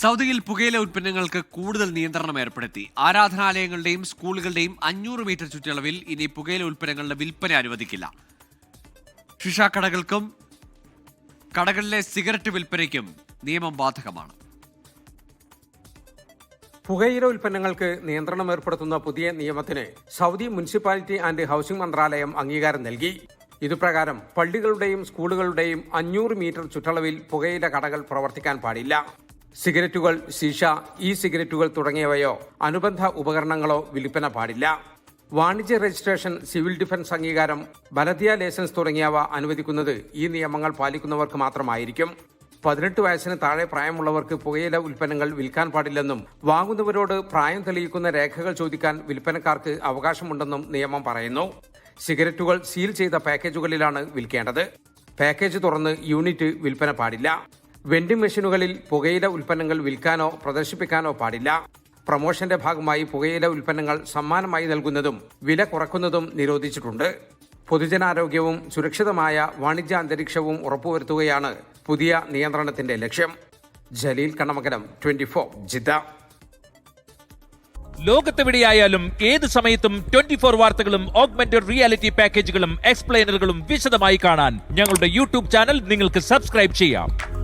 സൗദിയിൽ പുകയില ഉൽപ്പന്നങ്ങൾക്ക് കൂടുതൽ നിയന്ത്രണം ഏർപ്പെടുത്തി. ആരാധനാലയങ്ങളുടെയും സ്കൂളുകളുടെയും അഞ്ഞൂറ് മീറ്റർ ചുറ്റളവിൽ ഇനി പുകയില ഉൽപ്പന്നങ്ങളുടെ വിൽപ്പന അനുവദിക്കില്ല. ഷിഷ കടകൾക്കും കടകളിലെ സിഗരറ്റ് വിൽപ്പനയ്ക്കും നിയമം ബാധകമാണ്. പുകയില ഉൽപ്പന്നങ്ങൾക്ക് നിയന്ത്രണം ഏർപ്പെടുത്തുന്ന പുതിയ നിയമത്തിന് സൗദി മുനിസിപ്പാലിറ്റി ആൻഡ് ഹൌസിംഗ് മന്ത്രാലയം അംഗീകാരം നൽകി. ഇതുപ്രകാരം പള്ളികളുടെയും സ്കൂളുകളുടെയും അഞ്ഞൂറ് മീറ്റർ ചുറ്റളവിൽ പുകയില കടകൾ പ്രവർത്തിക്കാൻ പാടില്ല. സിഗരറ്റുകൾ ശീഷ ഇ സിഗരറ്റുകൾ തുടങ്ങിയവയോ അനുബന്ധ ഉപകരണങ്ങളോ വിൽപ്പന പാടില്ല. വാണിജ്യ രജിസ്ട്രേഷൻ സിവിൽ ഡിഫൻസ് അംഗീകാരം ബലദിയ ലൈസൻസ് തുടങ്ങിയവ അനുവദിക്കുന്നത് ഈ നിയമങ്ങൾ പാലിക്കുന്നവർക്ക് മാത്രമായിരിക്കും. പതിനെട്ട് വയസ്സിന് താഴെ പ്രായമുള്ളവർക്ക് പുകയില ഉൽപ്പന്നങ്ങൾ വിൽക്കാൻ പാടില്ലെന്നും വാങ്ങുന്നവരോട് പ്രായം തെളിയിക്കുന്ന രേഖകൾ ചോദിക്കാൻ വിൽപ്പനക്കാർക്ക് അവകാശമുണ്ടെന്നും നിയമം പറയുന്നു. സിഗരറ്റുകൾ സീൽ ചെയ്ത പാക്കേജുകളിലാണ് വിൽക്കേണ്ടത്. പാക്കേജ് തുറന്ന് യൂണിറ്റ് വിൽപ്പന പാടില്ല. വെൻഡിംഗ് മെഷീനുകളിൽ പുകയില ഉൽപ്പന്നങ്ങൾ വിൽക്കാനോ പ്രദർശിപ്പിക്കാനോ പാടില്ല. പ്രമോഷന്റെ ഭാഗമായി പുകയില ഉൽപ്പന്നങ്ങൾ സമ്മാനമായി നൽകുന്നതും വില കുറക്കുന്നതും നിരോധിച്ചിട്ടുണ്ട്. പൊതുജനാരോഗ്യവും സുരക്ഷിതമായ വാണിജ്യ അന്തരീക്ഷവും ഉറപ്പുവരുത്തുകയാണ് പുതിയ നിയന്ത്രണത്തിന്റെ ലക്ഷ്യം. Jaleel Kannamakalam twenty four Jeddah. ലോകത്തെവിടെയായാലും ഏത് സമയത്തും ട്വന്റി ഫോർ വാർത്തകളും ഓഗ്മെന്റഡ് റിയാലിറ്റി പാക്കേജുകളും എക്സ്പ്ലെയിനറുകളും വിശദമായി കാണാൻ ഞങ്ങളുടെ യൂട്യൂബ് ചാനൽ നിങ്ങൾക്ക് സബ്സ്ക്രൈബ് ചെയ്യാം.